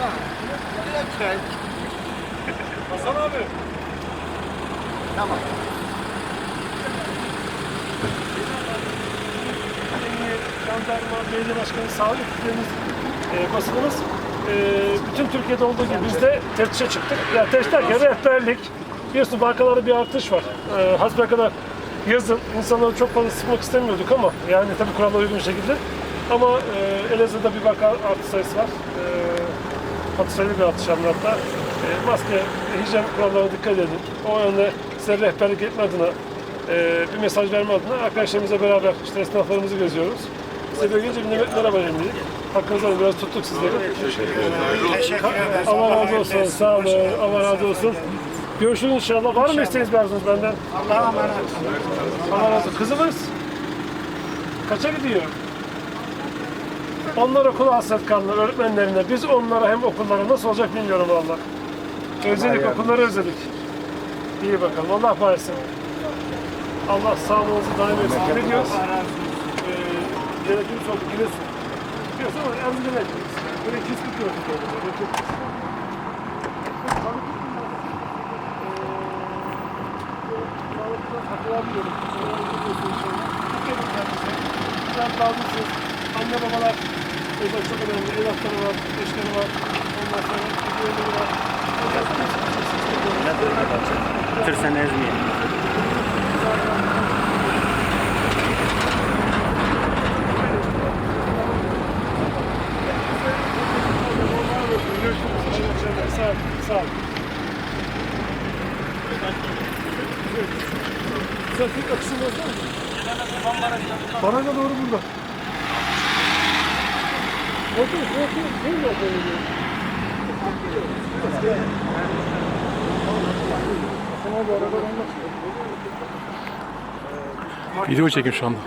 Direkt çek. Hasan abi. Tamam. Jandarma, belediye başkanı, sağlık ekiplerimiz, e, basınımız e, bütün Türkiye'de olduğu gibi biz de teftişe çıktık. Ya teftiş derken rehberlik, biliyorsun bankalarda bir artış var. E, hasbelkader yazın insanları çok fazla sıkmak istemiyorduk ama yani tabii kurallara uygun şekilde. Ama e, Elazığ'da bir vaka artış sayısı var. E, Sayılı bir de hatta. E, maske, hijyen kurallarına dikkat edin. O yönde size rehberlik etme adına, e, bir mesaj verme adına arkadaşlarımızla beraber işte esnaflarımızı geziyoruz. Size böyle gelince bir merhaba dedim dedik. Hakkınızda biraz tuttuk sizleri. Teşekkür ederiz. Allah razı olsun, sağ olun, Allah razı olsun. Görüşürüz inşallah. Var mı isteğiniz arzunuz benden? Allah'a emanet. Allah razı olsun. Kızımız kaça gidiyor? Onlar okula hasret kaldılar öğretmenlerine. Biz onlara hem okullara nasıl olacak bilmiyorum valla. Özledik okulları özledik. İyi bakalım. Allah bağışlasın. Allah sağlığınızı daim etsin. Ne diyoruz? Ee, Yönetimiz oldu. Giresun. Giresun ama Erzincan'a gidiyoruz. Böyle 240 kilometre oldu. Böyle çok hatırlamıyorum. Güzel kalmışsınız. Anne babalar, özel çok önemli. Evlatları var, eşleri var. Ondan sonra videoları var. Ezmeyin. Görüşürüz. Sağ ol. Sağ ol. Trafik akışı bozdu mu? Baraj'a doğru burada. Otur, otur. Bu arada ben Video çekim şu anda.